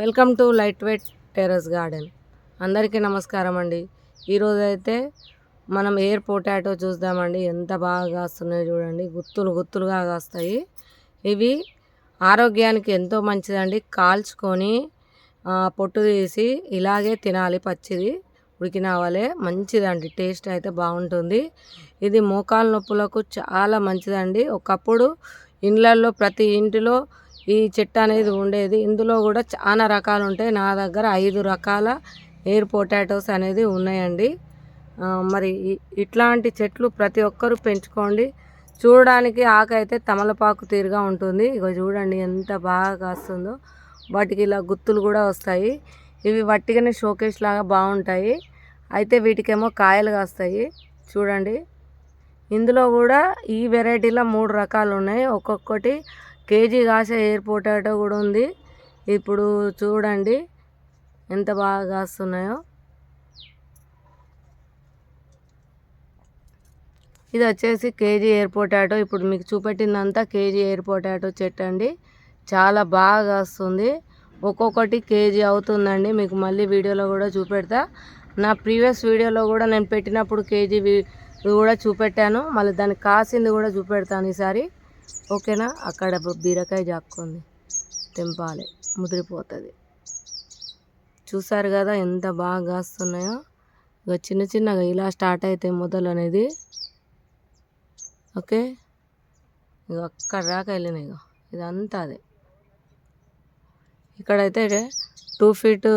Welcome to light weight terrace garden. అందరికీ నమస్కారం అండి. ఈరోజు అయితే మనం ఎయిర్ పొటాటో చూద్దామండి. ఎంత బాగా కాస్తున్నాయో చూడండి. గుత్తులు గుత్తులుగా కాస్తాయి. ఇవి ఆరోగ్యానికి ఎంతో మంచిదండి. కాల్చుకొని పొట్టు తీసి ఇలాగే తినాలి. పచ్చిది ఉడికిన వలే మంచిదండి. టేస్ట్ అయితే బాగుంటుంది. ఇది మోకాలు నొప్పులకు చాలా మంచిదండి. ఒకప్పుడు ఇండ్లల్లో ప్రతి ఇంటిలో ఈ చెట్టు అనేది ఉండేది. ఇందులో కూడా చాలా రకాలు ఉంటాయి. నా దగ్గర ఐదు రకాల ఎయిర్ పొటాటోస్ అనేది ఉన్నాయండి. మరి ఇట్లాంటి చెట్లు ప్రతి ఒక్కరూ పెంచుకోండి. చూడడానికి ఆకు అయితే తమలపాకు తీరుగా ఉంటుంది. ఇక చూడండి ఎంత బాగా కాస్తుందో. వాటికి ఇలా గుత్తులు కూడా వస్తాయి. ఇవి వట్టిగానే షోకేస్ లాగా బాగుంటాయి. అయితే వీటికేమో కాయలు కాస్తాయి. చూడండి. ఇందులో కూడా ఈ వెరైటీలో మూడు రకాలు ఉన్నాయి. ఒక్కొక్కటి కేజీ కాసే ఎయిర్ పొటాటో కూడా ఉంది. ఇప్పుడు చూడండి ఎంత బాగా కాస్తున్నాయో. ఇది వచ్చేసి కేజీ ఎయిర్ పొటాటో ఇప్పుడు మీకు చూపెట్టిందంతా కేజీ ఎయిర్ పొటాటో చెట్టు అండి. చాలా బాగా వస్తుంది ఒక్కొక్కటి కేజీ అవుతుందండి. మీకు మళ్ళీ వీడియోలో కూడా చూపెడతా. నా ప్రీవియస్ వీడియోలో కూడా నేను పెట్టినప్పుడు కేజీ కూడా చూపెట్టాను. మళ్ళీ దానికి కాసింది కూడా చూపెడతాను ఈసారి. ఓకేనా? అక్కడ బీరకాయ జాక్కుంది. తెంపాలి. ముదిరిపోతుంది. చూసారు కదా ఎంత బాగా కాస్తున్నాయో? ఇక చిన్న చిన్నగా ఇలా స్టార్ట్ అవుతాయి మొదలు అనేది ఓకే? ఇక అక్కడ దాకా వెళ్ళినాయి ఇక ఇదంతా అదే ఇక్కడైతే టూ ఫీట్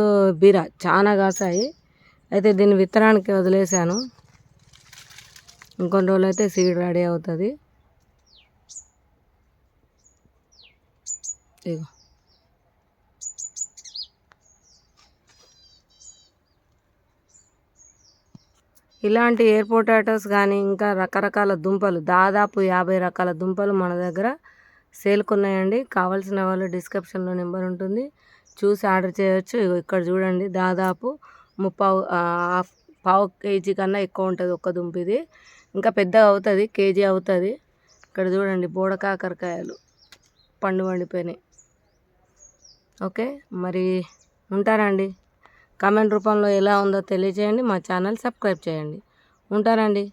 బీర చాలా కాసాయి. అయితే దీన్ని విత్తనానికి వదిలేశాను. ఇంకొన్ని రోజులు అయితే సీడ్ రెడీ అవుతుంది. ఇగో ఇలాంటి ఎయిర్ పొటాటోస్ కానీ ఇంకా రకరకాల దుంపలు దాదాపు యాభై రకాల దుంపలు మన దగ్గర సేల్కున్నాయండి కావాల్సిన వాళ్ళు డిస్క్రిప్షన్లో నెంబర్ ఉంటుంది. చూసి ఆర్డర్ చేయొచ్చు. ఇగో ఇక్కడ చూడండి దాదాపు ముప్పావు హాఫ్ పావు కేజీ కన్నా ఎక్కువ ఉంటుంది ఒక్క దుంప ఇది. ఇంకా పెద్దగా అవుతుంది కేజీ అవుతుంది. ఇక్కడ చూడండి బోడ కాకరకాయలు పండు వండిపోయినాయి. ఓకే? మరి ఉంటారండి కామెంట్ రూపంలో ఎలా ఉందో తెలియజేయండి మా ఛానల్ సబ్స్క్రైబ్ చేయండి. ఉంటారండి